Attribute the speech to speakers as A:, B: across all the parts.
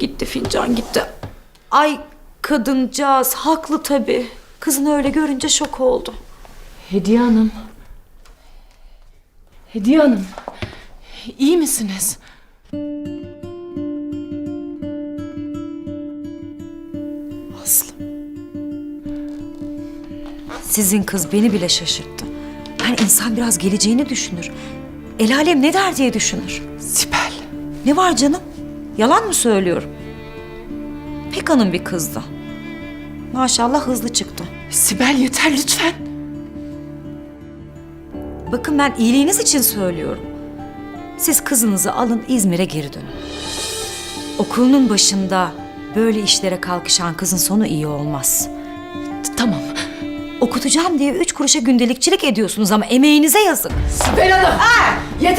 A: Gitti fincan gitti. Ay kadıncağız haklı tabii. Kızını öyle görünce şok oldu.
B: Hediye Hanım. Hediye Hanım. İyi misiniz?
A: Aslı. Sizin kız beni bile şaşırttı. Yani insan biraz geleceğini düşünür. El alem ne der diye düşünür.
B: Sibel.
A: Ne var canım? Yalan mı söylüyorum? Pek hanım bir kızdı. Maşallah hızlı çıktı.
B: Sibel yeter lütfen.
A: Bakın ben iyiliğiniz için söylüyorum. Siz kızınızı alın İzmir'e geri dönün. Okulunun başında böyle işlere kalkışan kızın sonu iyi olmaz.
B: T- Tamam.
A: Okutacağım diye üç kuruşa gündelikçilik ediyorsunuz ama emeğinize yazık.
B: Sibel Hanım. Yeter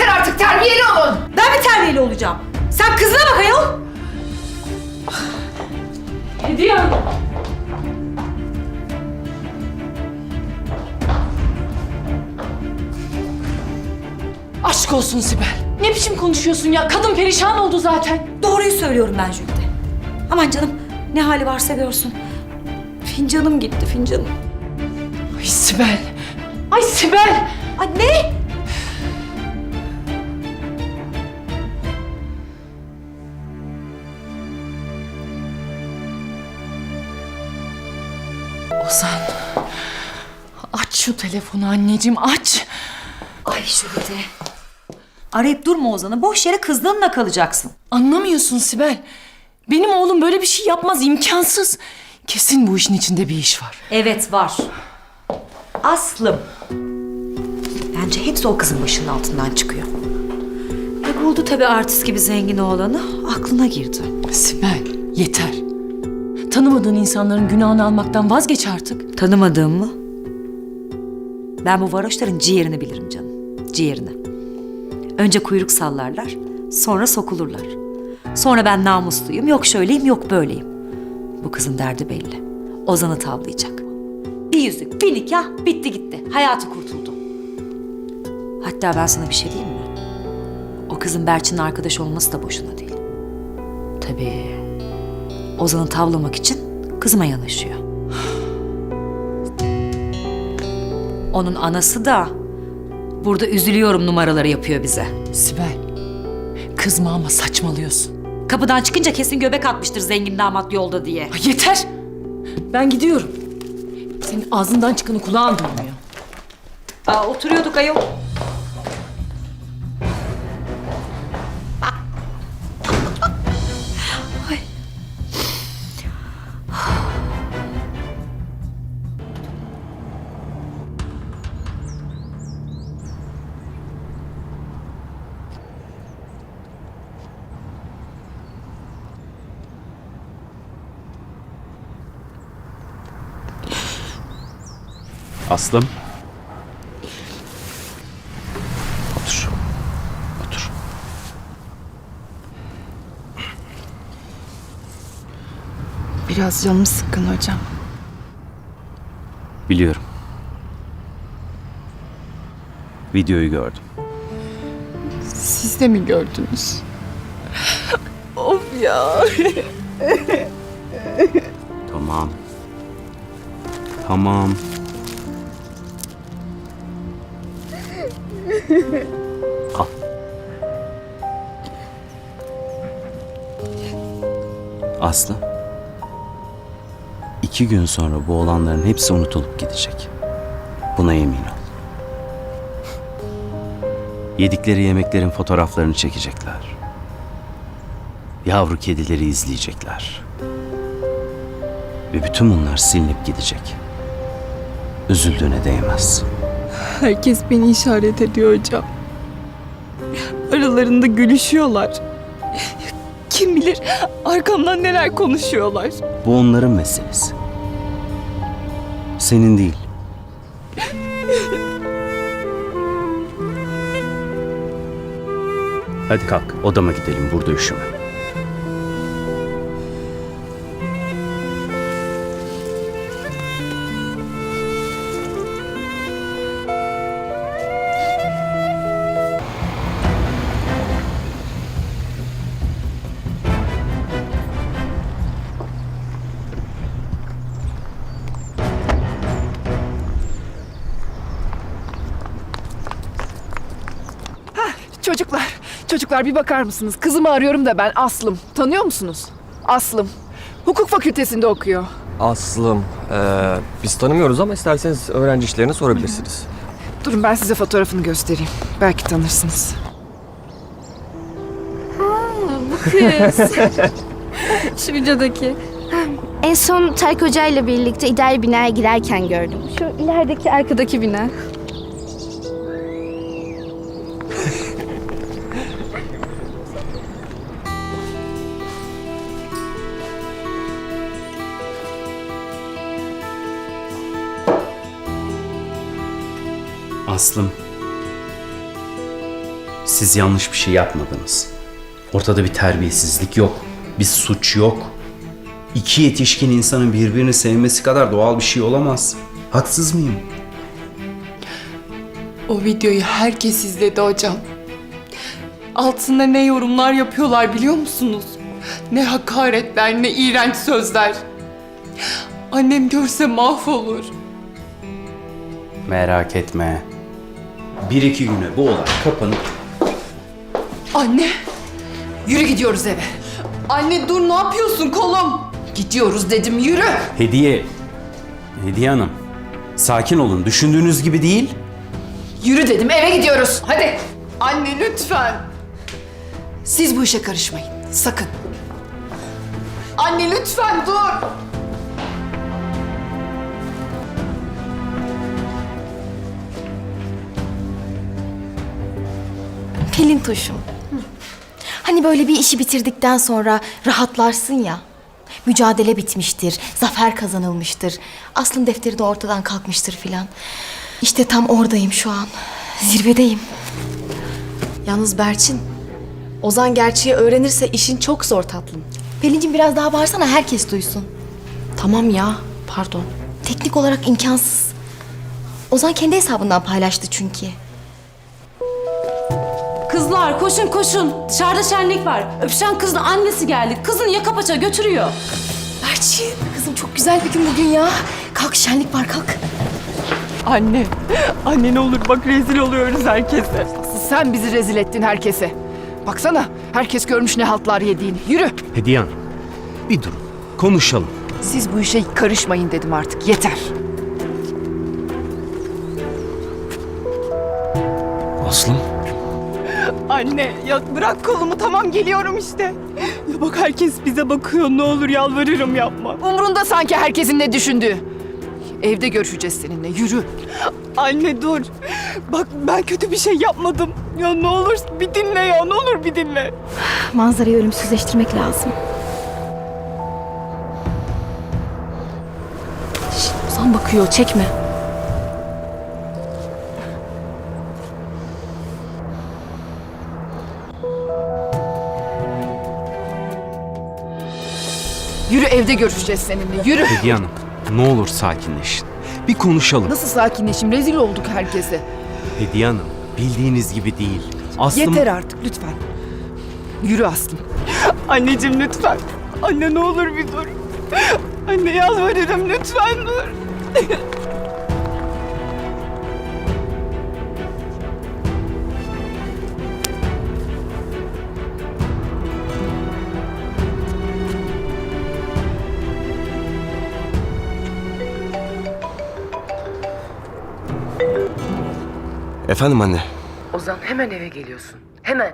B: Aşk olsun Sibel. Ne biçim konuşuyorsun ya? Kadın perişan oldu zaten.
A: Doğruyu söylüyorum ben Jülide. Aman canım ne hali varsa görsün. Fincanım gitti fincanım.
B: Ay Sibel. Ay Sibel.
A: Ay ne?
B: Ozan. Aç şu telefonu anneciğim aç.
A: Ay Jülide. Arayıp durma Ozan'ı. Boş yere kızdığınla kalacaksın.
B: Anlamıyorsun Sibel. Benim oğlum böyle bir şey yapmaz imkansız. Kesin bu işin içinde bir iş var.
A: Evet var. Aslım. Bence hepsi o kızın başının altından çıkıyor. E buldu tabii artist gibi zengin oğlanı. Aklına girdi.
B: Sibel yeter. Tanımadığın insanların günahını almaktan vazgeç artık.
A: Tanımadığım mı? Ben bu varoşların ciğerini bilirim canım. Ciğerini. Önce kuyruk sallarlar, sonra sokulurlar. Sonra ben namusluyum, yok şöyleyim, yok böyleyim. Bu kızın derdi belli. Ozan'ı tavlayacak. Bir yüzük, bir nikah, bitti gitti. Hayatı kurtuldu. Hatta ben sana bir şey diyeyim mi? O kızın Berçin'in arkadaş olması da boşuna değil. Tabii. Ozan'ı tavlamak için kızıma yanaşıyor. Onun anası da burada üzülüyorum numaraları yapıyor bize.
B: Sibel kızma ama saçmalıyorsun.
A: Kapıdan çıkınca kesin göbek atmıştır zengin damat yolda diye.
B: Ay yeter. Ben gidiyorum. Senin ağzından çıkanı kulağın duymuyor.
A: Aa, oturuyorduk ayol.
C: Aslım. Otur. Otur.
D: Biraz canım sıkkın hocam.
C: Biliyorum. Videoyu gördüm.
D: Siz de mi gördünüz? of ya.
C: Tamam. Tamam. Al. Aslı. İki gün sonra bu olanların hepsi unutulup gidecek. Buna emin ol. Yedikleri yemeklerin fotoğraflarını çekecekler. Yavru kedileri izleyecekler. Ve bütün bunlar silinip gidecek. Üzüldüğüne değmez.
D: Herkes beni işaret ediyor hocam. Aralarında gülüşüyorlar. Kim bilir arkamdan neler konuşuyorlar.
C: Bu onların meselesi. Senin değil. Hadi kalk, odama gidelim. Burada üşüme.
E: Çocuklar bir bakar mısınız? Kızımı arıyorum da ben Aslım. Tanıyor musunuz? Aslım. Hukuk fakültesinde okuyor.
F: Aslım. Ee, biz tanımıyoruz ama isterseniz öğrenci işlerini sorabilirsiniz.
E: Durun ben size fotoğrafını göstereyim. Belki tanırsınız.
D: Şu videodaki.
G: En son Tarık Hoca ile birlikte idari binaya girerken gördüm. Şu ilerideki arkadaki bina.
C: Aslım. Siz yanlış bir şey yapmadınız. Ortada bir terbiyesizlik yok. Bir suç yok. İki yetişkin insanın birbirini sevmesi kadar doğal bir şey olamaz. Haksız mıyım?
D: O videoyu herkes izledi hocam. Altında ne yorumlar yapıyorlar biliyor musunuz? Ne hakaretler, ne iğrenç sözler. Annem görse mahvolur.
C: Merak etme. Bir iki güne bu olay kapanıp
D: Anne, yürü gidiyoruz eve. Anne dur ne yapıyorsun kolum? Gidiyoruz dedim yürü.
C: Hediye. Hediye Hanım. Sakin olun. Düşündüğünüz gibi değil.
E: Yürü dedim eve gidiyoruz. Hadi.
D: Anne lütfen.
E: Siz bu işe karışmayın. Sakın.
D: Anne lütfen dur.
H: Pelin tuşum. Hani böyle bir işi bitirdikten sonra rahatlarsın ya. Mücadele bitmiştir, zafer kazanılmıştır. Aslın defteri de ortadan kalkmıştır filan. İşte tam oradayım şu an. Zirvedeyim.
I: Yalnız Berçin, Ozan gerçeği öğrenirse işin çok zor tatlım.
H: Pelincim biraz daha bağırsana herkes duysun.
I: Tamam ya, pardon.
H: Teknik olarak imkansız. Ozan kendi hesabından paylaştı çünkü.
J: Kızlar koşun koşun. Dışarıda şenlik var. Öpüşen kızın annesi geldi. Kızını yaka paça götürüyor.
H: Berçin, kızım çok güzel bir gün bugün ya. Kalk şenlik var kalk.
D: Anne, anne ne olur bak rezil oluyoruz herkese.
E: Sen bizi rezil ettin herkese. Baksana herkes görmüş ne haltlar yediğini. Yürü.
K: Hediye Hanım, bir durun. Konuşalım.
E: Siz bu işe karışmayın dedim artık. Yeter.
K: Aslım,
D: Anne ya bırak kolumu tamam geliyorum işte. Ya bak herkes bize bakıyor ne olur yalvarırım yapma.
E: Umrunda sanki herkesin ne düşündüğü. Evde görüşeceğiz seninle. Yürü.
D: Anne dur. Bak ben kötü bir şey yapmadım. Ya ne olur bir dinle ya ne olur bir dinle.
H: Manzarayı ölümsüzleştirmek lazım.
I: Şşt, Ozan bakıyor, çekme.
E: Yürü evde görüşeceğiz seninle. Yürü.
K: Hediye Hanım, ne olur sakinleşin. Bir konuşalım.
E: Nasıl sakinleşim? Rezil olduk herkese.
K: Hediye Hanım, bildiğiniz gibi değil. Aslım...
E: Yeter artık lütfen. Yürü Aslım.
D: Anneciğim lütfen. Anne ne olur bir dur. Anne yalvarırım lütfen dur.
F: Efendim anne.
B: Ozan hemen eve geliyorsun. Hemen.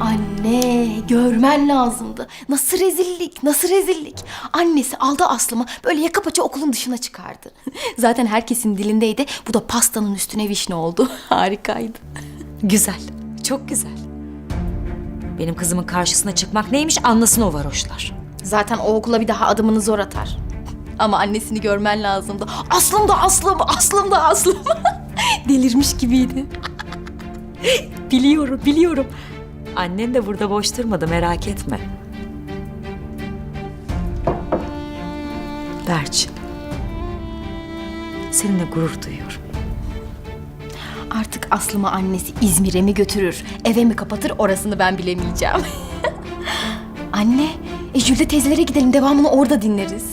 H: Anne görmen lazımdı. Nasıl rezillik, nasıl rezillik. Annesi aldı Aslım'ı böyle yaka paça okulun dışına çıkardı. Zaten herkesin dilindeydi. Bu da pastanın üstüne vişne oldu. Harikaydı.
A: Güzel. Çok güzel. Benim kızımın karşısına çıkmak neymiş anlasın o varoşlar.
H: Zaten o okula bir daha adımını zor atar. Ama annesini görmen lazımdı. Aslım da aslım, aslım da aslım. Delirmiş gibiydi.
A: Biliyorum, biliyorum. Annen de burada boş durmadı merak etme. Berçin. Seninle gurur duyuyorum.
H: Artık Aslım'ı annesi İzmir'e mi götürür, eve mi kapatır orasını ben bilemeyeceğim. Anne, e Jülde teyzelere gidelim devamını orada dinleriz.